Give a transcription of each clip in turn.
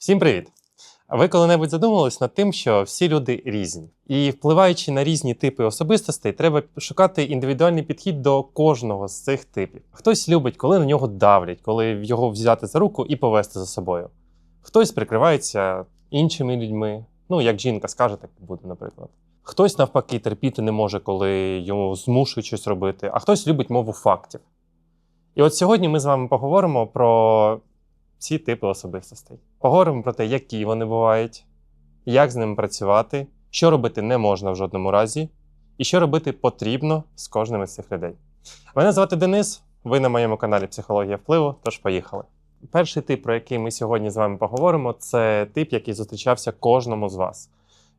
Всім привіт! Ви коли-небудь задумувались над тим, що всі люди різні, і впливаючи на різні типи особистостей, треба шукати індивідуальний підхід до кожного з цих типів. Хтось любить, коли на нього давлять, коли його взяти за руку і повести за собою. Хтось прикривається іншими людьми, ну як жінка скаже, так буде, наприклад. Хтось навпаки терпіти не може, коли йому змушують щось робити, а хтось любить мову фактів. І от сьогодні ми з вами поговоримо про ці типи особистостей. Поговоримо про те, які вони бувають, як з ними працювати, що робити не можна в жодному разі, і що робити потрібно з кожним із цих людей. Мене звати Денис, ви на моєму каналі Психологія впливу, тож поїхали. Перший тип, про який ми сьогодні з вами поговоримо, це тип, який зустрічався кожному з вас.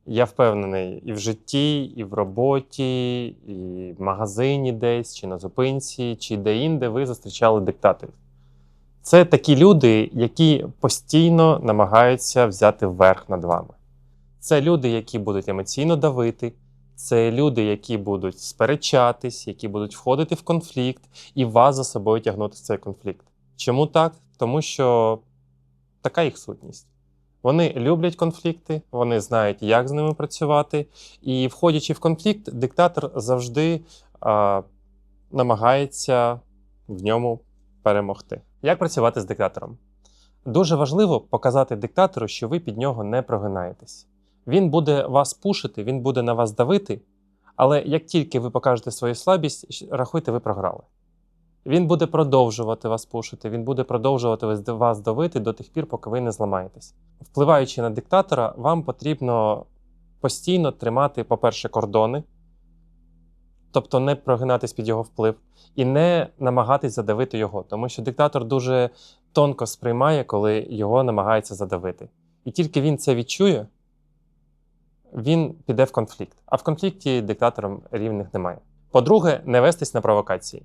Я впевнений і в житті, і в роботі, і в магазині десь, чи на зупинці, чи де-інде ви зустрічали диктаторів. Це такі люди, які постійно намагаються взяти верх над вами. Це люди, які будуть емоційно давити, це люди, які будуть сперечатись, які будуть входити в конфлікт і вас за собою тягнути в цей конфлікт. Чому так? Тому що така їх сутність. Вони люблять конфлікти, вони знають, як з ними працювати, і, входячи в конфлікт, диктатор завжди а, намагається в ньому перемогти. Як працювати з диктатором? Дуже важливо показати диктатору, що ви під нього не прогинаєтесь. Він буде вас пушити, він буде на вас давити, але як тільки ви покажете свою слабість, рахуйте, ви програли. Він буде продовжувати вас пушити, він буде продовжувати вас давити до тих пір, поки ви не зламаєтесь. Впливаючи на диктатора, вам потрібно постійно тримати, по-перше, кордони, тобто не прогинатись під його вплив, і не намагатись задавити його, тому що диктатор дуже тонко сприймає, коли його намагається задавити. І тільки він це відчує, він піде в конфлікт. А в конфлікті диктатором рівних немає. По-друге, не вестись на провокації.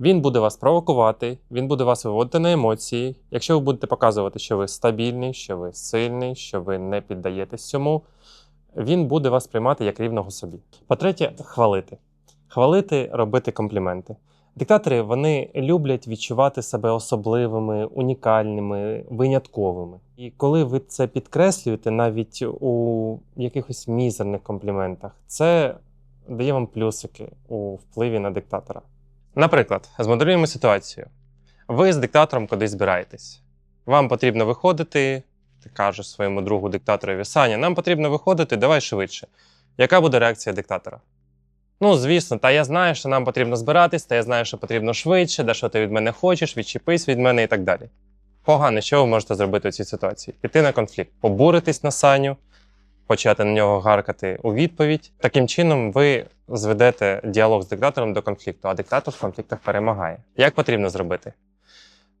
Він буде вас провокувати, він буде вас виводити на емоції. Якщо ви будете показувати, що ви стабільний, що ви сильний, що ви не піддаєтесь цьому, він буде вас приймати як рівного собі. По-третє, хвалити. Хвалити, робити компліменти. Диктатори вони люблять відчувати себе особливими, унікальними, винятковими. І коли ви це підкреслюєте навіть у якихось мізерних компліментах, це дає вам плюсики у впливі на диктатора. Наприклад, змоделюємо ситуацію. Ви з диктатором кудись збираєтесь. Вам потрібно виходити, ти кажеш своєму другу диктаторові Саня, нам потрібно виходити, давай швидше. Яка буде реакція диктатора? Ну, звісно, та я знаю, що нам потрібно збиратись, та я знаю, що потрібно швидше, де що ти від мене хочеш, відчепись від мене і так далі. Погано, що ви можете зробити у цій ситуації? Піти на конфлікт, побуритись на саню, почати на нього гаркати у відповідь. Таким чином, ви зведете діалог з диктатором до конфлікту, а диктатор в конфліктах перемагає. Як потрібно зробити?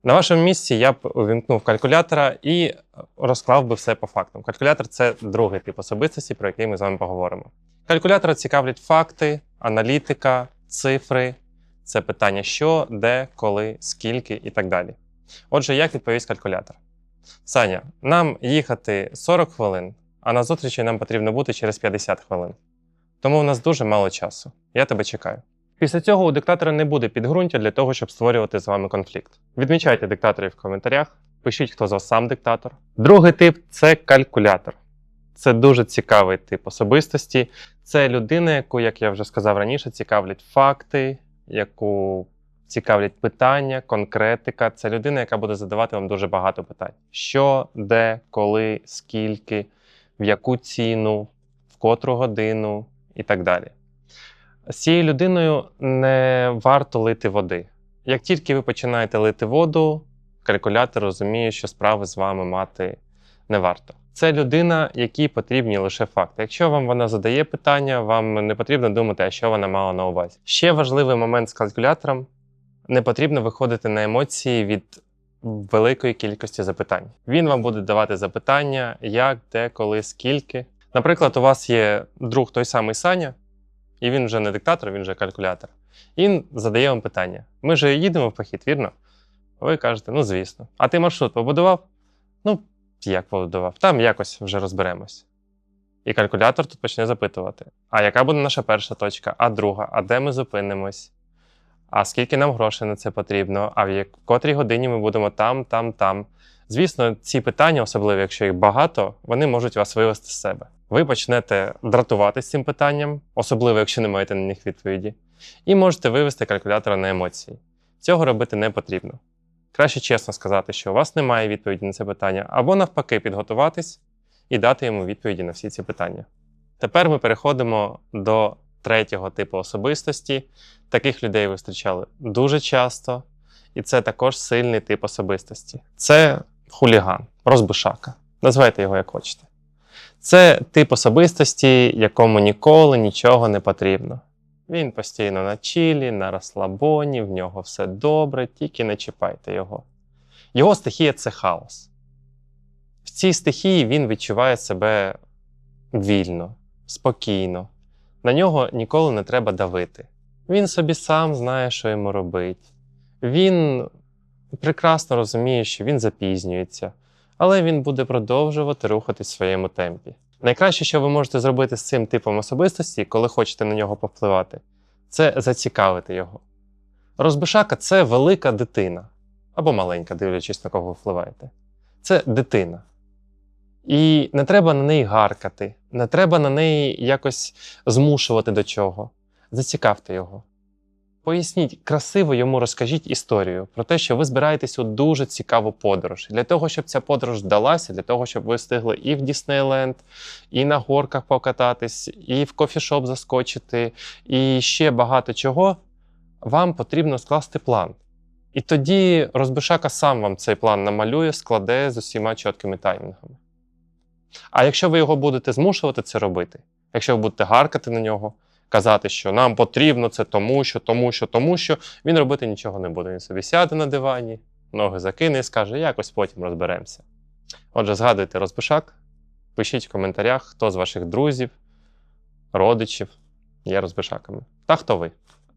На вашому місці я б увімкнув калькулятора і розклав би все по фактам. Калькулятор це другий тип особистості, про який ми з вами поговоримо. Калькулятора цікавлять факти, аналітика, цифри, це питання що, де, коли, скільки і так далі. Отже, як відповість калькулятор? Саня, нам їхати 40 хвилин, а на зустрічі нам потрібно бути через 50 хвилин. Тому в нас дуже мало часу. Я тебе чекаю. Після цього у диктатора не буде підґрунтя для того, щоб створювати з вами конфлікт. Відмічайте диктаторів в коментарях, пишіть, хто з вас сам диктатор. Другий тип це калькулятор. Це дуже цікавий тип особистості. Це людина, яку, як я вже сказав раніше, цікавлять факти, яку цікавлять питання, конкретика. Це людина, яка буде задавати вам дуже багато питань: що, де, коли, скільки, в яку ціну, в котру годину і так далі. З цією людиною не варто лити води. Як тільки ви починаєте лити воду, калькулятор розуміє, що справи з вами мати не варто. Це людина, якій потрібні лише факти. Якщо вам вона задає питання, вам не потрібно думати, а що вона мала на увазі. Ще важливий момент з калькулятором: не потрібно виходити на емоції від великої кількості запитань. Він вам буде давати запитання, як, де, коли, скільки. Наприклад, у вас є друг той самий Саня, і він вже не диктатор, він вже калькулятор. Він задає вам питання: ми ж їдемо в похід, вірно? Ви кажете, ну звісно. А ти маршрут побудував? Ну, як побудував? Там якось вже розберемось. І калькулятор тут почне запитувати: а яка буде наша перша точка, а друга, а де ми зупинимось? А скільки нам грошей на це потрібно? А в котрій годині ми будемо там, там, там. Звісно, ці питання, особливо якщо їх багато, вони можуть вас вивести з себе. Ви почнете дратуватися цим питанням, особливо якщо не маєте на них відповіді, і можете вивести калькулятора на емоції. Цього робити не потрібно. Краще чесно сказати, що у вас немає відповіді на це питання, або навпаки, підготуватись і дати йому відповіді на всі ці питання. Тепер ми переходимо до третього типу особистості. Таких людей ви зустрічали дуже часто, і це також сильний тип особистості. Це хуліган, розбишака. Назвайте його як хочете. Це тип особистості, якому ніколи нічого не потрібно. Він постійно на чілі, на розслабоні, в нього все добре, тільки не чіпайте його. Його стихія це хаос. В цій стихії він відчуває себе вільно, спокійно. На нього ніколи не треба давити. Він собі сам знає, що йому робить. Він прекрасно розуміє, що він запізнюється, але він буде продовжувати рухатись в своєму темпі. Найкраще, що ви можете зробити з цим типом особистості, коли хочете на нього повпливати, це зацікавити його. Розбишака це велика дитина або маленька, дивлячись на кого ви впливаєте. Це дитина. І не треба на неї гаркати, не треба на неї якось змушувати до чого. Зацікавте його. Поясніть, красиво йому розкажіть історію про те, що ви збираєтесь у дуже цікаву подорож. Для того, щоб ця подорож вдалася, для того, щоб ви встигли і в Діснейленд, і на горках покататись, і в кофішоп заскочити, і ще багато чого, вам потрібно скласти план. І тоді розбишака сам вам цей план намалює, складе з усіма чіткими таймінгами. А якщо ви його будете змушувати це робити, якщо ви будете гаркати на нього, казати, що нам потрібно це тому, що, тому, що, тому що, він робити нічого не буде. Він собі сяде на дивані, ноги закине і скаже, якось потім розберемося. Отже, згадуйте розбишак, пишіть в коментарях, хто з ваших друзів, родичів є розбишаками. Та хто ви.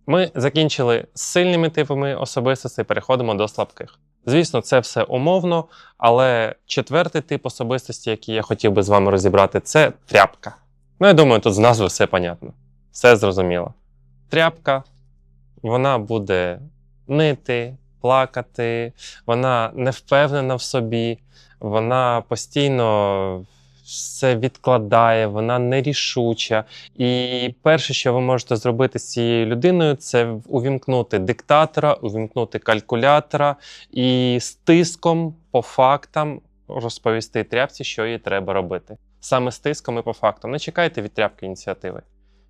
Ми закінчили з сильними типами особистостей, переходимо до слабких. Звісно, це все умовно, але четвертий тип особистості, який я хотів би з вами розібрати, це тряпка. Ну, я думаю, тут з назви все понятно. Все зрозуміло. Тряпка, вона буде нити, плакати, вона не впевнена в собі, вона постійно все відкладає, вона нерішуча. І перше, що ви можете зробити з цією людиною, це увімкнути диктатора, увімкнути калькулятора і з тиском по фактам розповісти тряпці, що їй треба робити. Саме з тиском і по фактам. Не чекайте від тряпки ініціативи.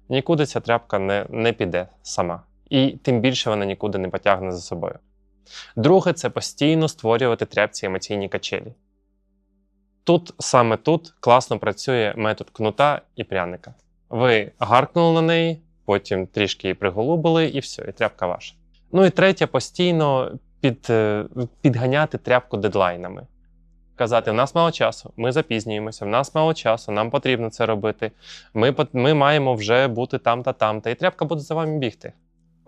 Нікуди ця тряпка не, не піде сама. І тим більше вона нікуди не потягне за собою. Друге, це постійно створювати тряпці емоційні качелі. Тут саме тут класно працює метод кнута і пряника. Ви гаркнули на неї, потім трішки її приголубили, і все, і тряпка ваша. Ну і третє, постійно під, е, підганяти тряпку дедлайнами. Казати, в нас мало часу, ми запізнюємося, в нас мало часу, нам потрібно це робити. Ми, ми маємо вже бути там та там, та і тряпка буде за вами бігти.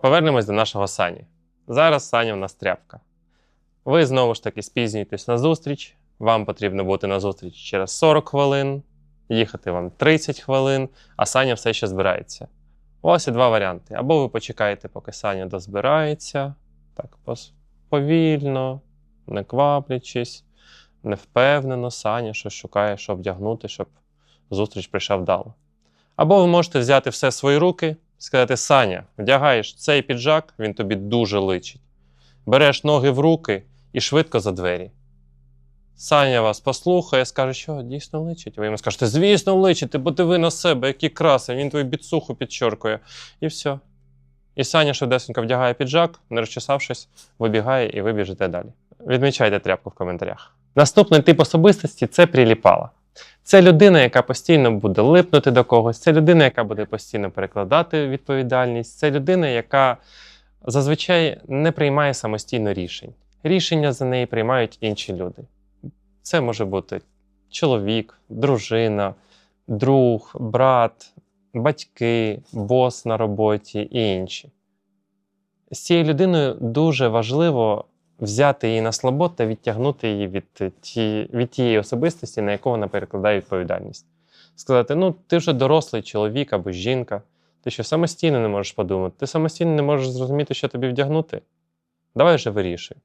Повернемось до нашого Сані. Зараз Саня в нас тряпка. Ви знову ж таки спізнюєтесь на зустріч. Вам потрібно бути на зустріч через 40 хвилин, їхати вам 30 хвилин, а Саня все ще збирається. Вас є два варіанти. Або ви почекаєте, поки Саня дозбирається, так повільно, не кваплячись, невпевнено, Саня щось шукає, що вдягнути, щоб зустріч прийшла вдало. Або ви можете взяти все в свої руки, сказати: Саня, вдягаєш цей піджак, він тобі дуже личить. Береш ноги в руки і швидко за двері. Саня вас послухає, скаже, що дійсно личить. Ви йому скажете, звісно, личить, ти подиви на себе, які краси, він твою біцуху підчоркує. І все. І Саня швидесенько вдягає піджак, не розчесавшись, вибігає і ви біжите далі. Відмічайте тряпку в коментарях. Наступний тип особистості це приліпала. Це людина, яка постійно буде липнути до когось, це людина, яка буде постійно перекладати відповідальність, це людина, яка зазвичай не приймає самостійно рішень. Рішення за неї приймають інші люди. Це може бути чоловік, дружина, друг, брат, батьки, бос на роботі і інші. З цією людиною дуже важливо взяти її на слабо та відтягнути її від, ті, від тієї особистості, на яку вона перекладає відповідальність. Сказати: ну, ти вже дорослий чоловік або жінка, Ти що самостійно не можеш подумати, ти самостійно не можеш зрозуміти, що тобі вдягнути. Давай вже вирішуй.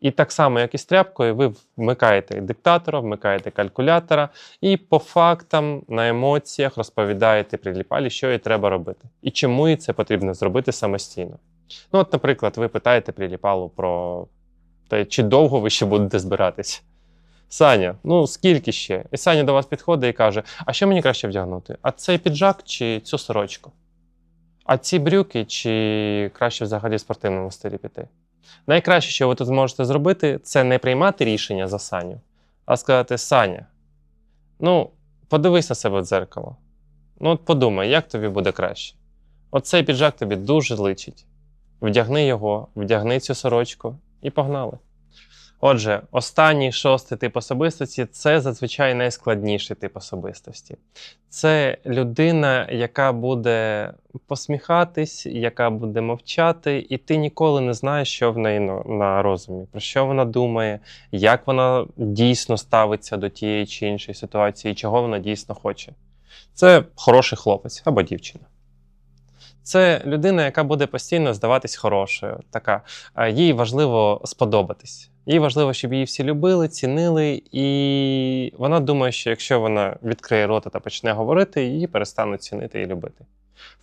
І так само, як і з тряпкою, ви вмикаєте диктатора, вмикаєте калькулятора і по фактам на емоціях розповідаєте приліпалі, що їй треба робити, і чому їй це потрібно зробити самостійно. Ну, от, наприклад, ви питаєте приліпалу про те, чи довго ви ще будете збиратись. Саня, ну скільки ще? І Саня до вас підходить і каже: А що мені краще вдягнути? А цей піджак чи цю сорочку? А ці брюки, чи краще взагалі в спортивному стилі піти? Найкраще, що ви тут зможете зробити, це не приймати рішення за Саню, а сказати: Саня, ну, подивись на себе в дзеркало. Ну, от подумай, як тобі буде краще. Оцей піджак тобі дуже личить. Вдягни його, вдягни цю сорочку і погнали. Отже, останній шостий тип особистості це зазвичай найскладніший тип особистості. Це людина, яка буде посміхатись, яка буде мовчати, і ти ніколи не знаєш, що в неї на, розумі, про що вона думає, як вона дійсно ставиться до тієї чи іншої ситуації, чого вона дійсно хоче. Це хороший хлопець або дівчина. Це людина, яка буде постійно здаватись хорошою. Така е, їй важливо сподобатись. Їй важливо, щоб її всі любили, цінили, і вона думає, що якщо вона відкриє рота та почне говорити, її перестануть цінити і любити.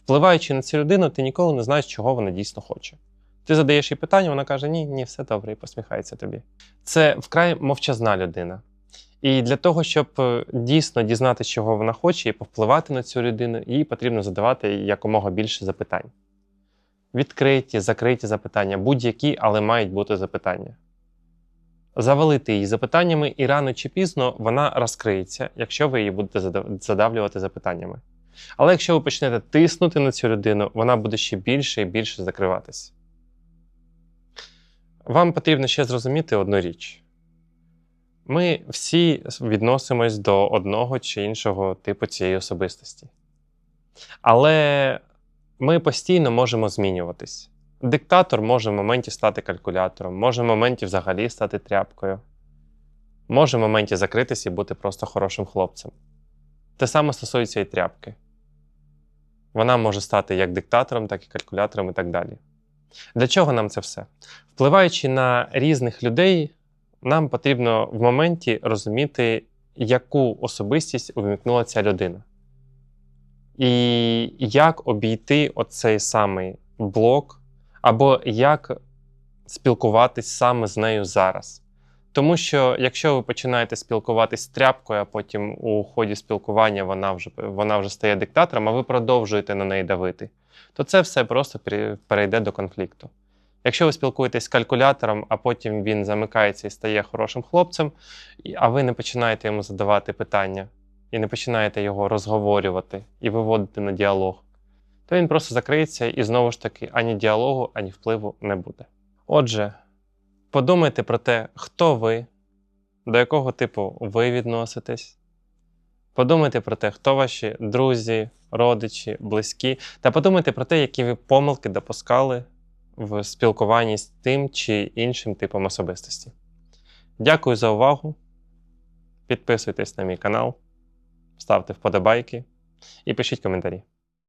Впливаючи на цю людину, ти ніколи не знаєш, чого вона дійсно хоче. Ти задаєш їй питання, вона каже: Ні, ні, все добре, і посміхається тобі. Це вкрай мовчазна людина. І для того, щоб е, дійсно дізнатися, чого вона хоче, і повпливати на цю людину, їй потрібно задавати якомога більше запитань. Відкриті, закриті запитання, будь-які, але мають бути запитання. Завалити її запитаннями, і рано чи пізно вона розкриється, якщо ви її будете задавлювати запитаннями. Але якщо ви почнете тиснути на цю людину, вона буде ще більше і більше закриватись. Вам потрібно ще зрозуміти одну річ. Ми всі відносимось до одного чи іншого типу цієї особистості. Але ми постійно можемо змінюватись. Диктатор може в моменті стати калькулятором, може в моменті взагалі стати тряпкою, може в моменті закритися і бути просто хорошим хлопцем. Те саме стосується і тряпки. Вона може стати як диктатором, так і калькулятором і так далі. Для чого нам це все? Впливаючи на різних людей, нам потрібно в моменті розуміти, яку особистість увімкнула ця людина. І як обійти оцей самий блок, або як спілкуватись саме з нею зараз. Тому що якщо ви починаєте спілкуватись з тряпкою, а потім у ході спілкування вона вже, вона вже стає диктатором, а ви продовжуєте на неї давити, то це все просто перейде до конфлікту. Якщо ви спілкуєтесь з калькулятором, а потім він замикається і стає хорошим хлопцем, а ви не починаєте йому задавати питання і не починаєте його розговорювати і виводити на діалог, то він просто закриється і знову ж таки ані діалогу, ані впливу не буде. Отже, подумайте про те, хто ви, до якого типу ви відноситесь. Подумайте про те, хто ваші друзі, родичі, близькі, та подумайте про те, які ви помилки допускали в спілкуванні з тим чи іншим типом особистості. Дякую за увагу. Підписуйтесь на мій канал, ставте вподобайки і пишіть коментарі.